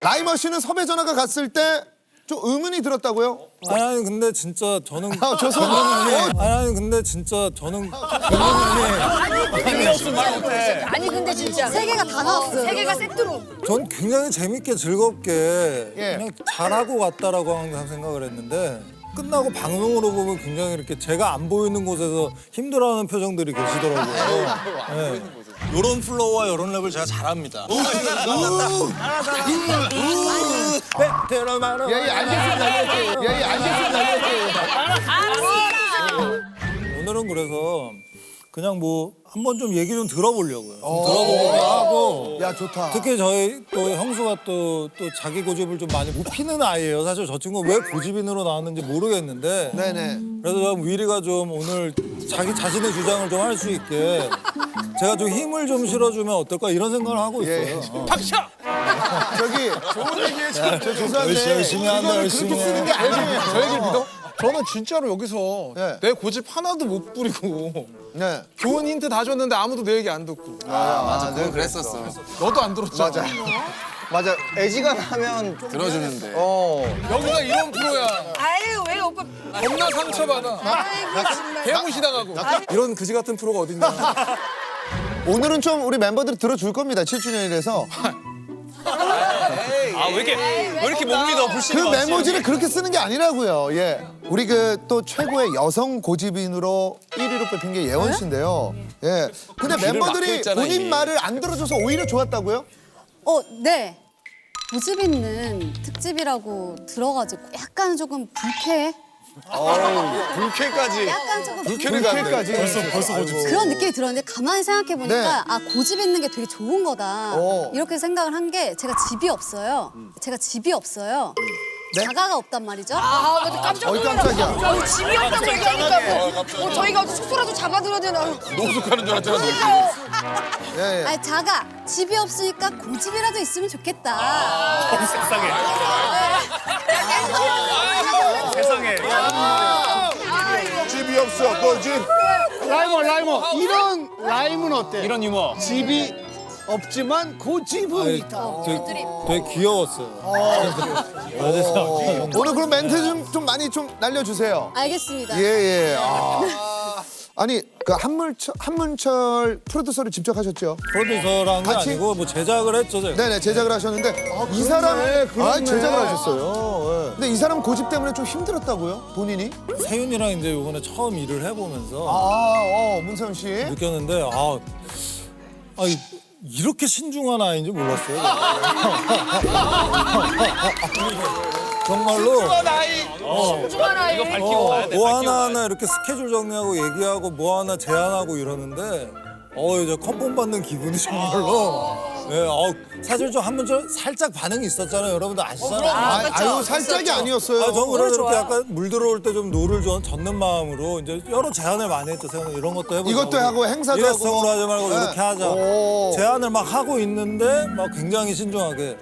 라이머 씨는 섭외 전화가 갔을 때 좀 의문이 들었다고요? 아니, 아니 근데 진짜 저는 아, 죄송- 아니 아니 근데 진짜 저는 아니 근데 진짜 세 개가 다 나왔어요. 세 개가 세트로. 전 굉장히 재밌게 즐겁게 예. 그냥 잘하고 갔다라고 항상 생각을 했는데 끝나고 방송으로 보면 굉장히 이렇게 제가 안 보이는 곳에서 힘들어하는 표정들이 계시더라고요. 네. 요런 플로우와 요런 랩을 제가 잘합니다. 베테랑 예, 예, 알겠습니다. 예, 예, 알겠습니다. 오늘은 그래서 그냥 뭐 한 번 좀 얘기 좀 들어보려고요. 좀 들어보기도 하고 야, 좋다. 특히 저희 또 형수가 또, 또 자기 고집을 좀 많이 못 피는 아이예요. 사실 저 친구가 왜 고집인으로 나왔는지 모르겠는데 네네. 그래서 좀 위리가 좀 오늘 자기 자신의 주장을 좀 할 수 있게 제가 좀 힘을 좀 실어주면 어떨까 이런 생각을 하고 있어요. 예. 어. 저기 좋은 얘기에 저 죄송한데 열심히, 열심히 한다, 이거를 열심히 그렇게 쓰는 게 아니에요. 저 얘기를 믿어? 저는 진짜로 여기서 네. 내 고집 하나도 못 부리고 네. 좋은 힌트 다 줬는데 아무도 내 얘기 안 듣고 맞아, 그건 그랬었어. 너도 안 들었잖아 맞아. 맞아. 애지간하면 들어주는데. 어. 여기가 이런 프로야 아유 왜 오빠? 겁나 상처받아 아이고 정말. 개무시 당하고 이런 그지 같은 프로가 어딨냐 오늘은 좀 우리 멤버들이 들어줄 겁니다. 7주년이라서. 아, 왜 이렇게, 왜 이렇게 못 믿어, 그 불신이 메모지를 그렇게 쓰는 게 아니라고요. 예. 우리 그 또 최고의 여성 고집인으로 1위로 뽑힌 게 예원 씨인데요. 예. 근데 멤버들이 있잖아, 본인 이미. 말을 안 들어줘서 오히려 좋았다고요? 어, 네. 고집 있는 특집이라고 들어가지고 약간 조금 불쾌해. 불쾌까지. 약간 조금 불쾌까지. 벌써 벌써 고집. 그런 느낌이 들었는데 가만히 생각해 보니까 네. 아 고집 있는 게 되게 좋은 거다 어. 이렇게 생각을 한 게 제가 집이 없어요. 제가 집이 없어요. 네? 자가가 없단 말이죠. 아 맞아 깜짝 어이, 놀라라. 깜짝이야. 어, 집이 없다고 얘기하니까 뭐, 뭐 저희가 숙소라도 잡아드려야 되나? 노숙하는 줄 알았잖아. 그러니까요. 예, 예. 아니 자가 집이 없으니까 고집이라도 있으면 좋겠다. 아, 세상에. 집이 없어. 너 집. 라이머 라이머 이런 라임은 어때? 이런 유머. 집이 없지만 고집은 아니, 있다. 되게, 되게 귀여웠어요. 그래서 오늘 그럼 멘트 좀, 좀 많이 좀 날려주세요. 알겠습니다. 예, 예. 아. 아니, 그 한문철, 한문철 프로듀서를 직접 하셨죠? 프로듀서란 게 같이- 아니고 뭐 제작을 했죠 제가. 네네, 제작을 하셨는데 이 사람, 아, 제작을 하셨어요. 예. 근데 이 사람 고집 때문에 좀 힘들었다고요? 본인이? 세윤이랑 이제 요번에 처음 일을 해보면서 아, 어, 문세윤 씨. 느꼈는데 아, 아 이- 이렇게 신중한 아이인지 몰랐어요. 정말로 중하나 이거 밝히고 가야 돼. 뭐 밝히고 가야 하나하나 이렇게 스케줄 정리하고 얘기하고 뭐 하나 제안하고 이러는데 어 이제 컨펌 받는 기분이 정말로 예, 어, 사실 좀 한 번 좀 살짝 반응이 있었잖아요. 여러분들 아시잖아요. 아, 아유, 살짝이 아니었어요. 아, 전 그래도 이렇게 약간 물 들어올 때 좀 노를 좀 젓는 마음으로 이제 여러 제안을 많이 했죠. 세훈아 이런 것도 해보자. 이것도 하고 행사도 하고 일회성으로 하지 말고 네. 이렇게 하자. 오. 제안을 막 하고 있는데 막 굉장히 신중하게